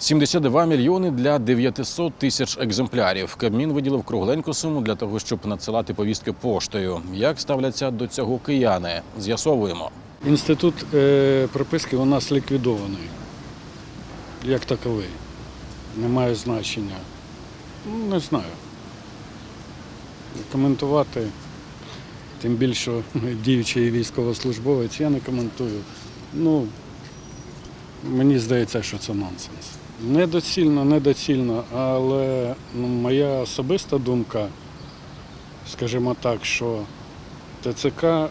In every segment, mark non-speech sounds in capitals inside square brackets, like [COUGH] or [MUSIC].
72 мільйони для 900 тисяч екземплярів. Кабмін виділив кругленьку суму для того, щоб надсилати повістки поштою. Як ставляться до цього кияни? З'ясовуємо. Інститут е, прописки у нас ліквідований, як таковий. Немає значення. Ну, не знаю. Коментувати, тим більше [LAUGHS] діючий військовослужбовець, я не коментую. Ну, мені здається, що це нонсенс. Недоцільно, недоцільно, але ну, моя особиста думка, скажімо так, що ТЦК е,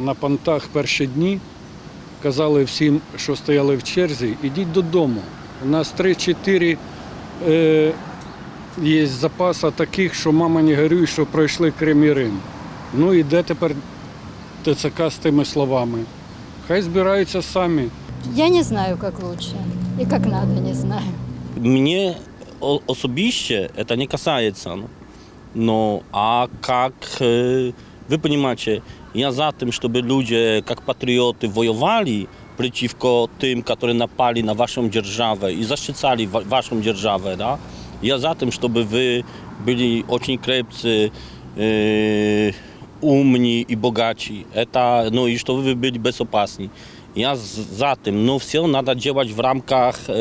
на понтах перші дні казали всім, що стояли в черзі, ідіть додому. У нас 3-4 е, є запаса таких, що мама не горюй, що пройшли Крим і Рим. Ну і де тепер ТЦК з тими словами? Хай збираються самі. Я не знаю, как лучше и как надо, не знаю. Mnie o- osobiście to nie касается. No, no a jak e, wy понимаете, ja za tym, żeby ludzie jak patrioty wojowali przeciwko tym, którzy napali na waszą dzierżawę i zaszczycali wa- waszą dzierżawę, da? ja za tym, żeby wy byli очень крепcy, e, umni i bogaci, это, no i żeby wy byli bezopasni. Ja z- za tym, no все надо działać w ramkach e,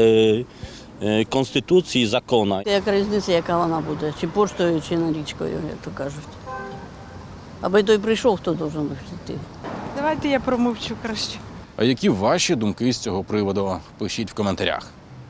е, Конституції, закона. Як різниця, яка вона буде, чи поштою, чи налічкою, як то кажуть. Аби той прийшов, хто должен йти. Давайте я промовчу краще. А які ваші думки з цього приводу? Пишіть в коментарях.